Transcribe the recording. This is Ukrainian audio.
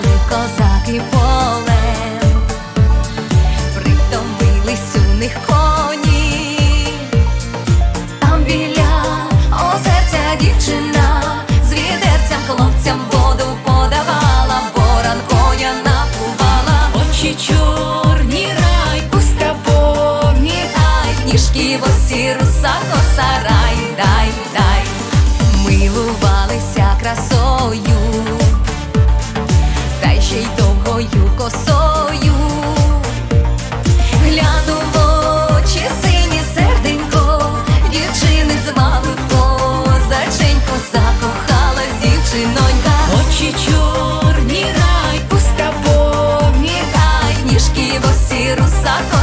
Пали козаки полем, притомились у них коні, там біля озерця дівчина, з відерцям хлопцям воду подавала, боран коня напувала, очі чорні рай, пуста повні ай, ніжки босі, руса коса рай, дай, дай, милувалися красою. quero só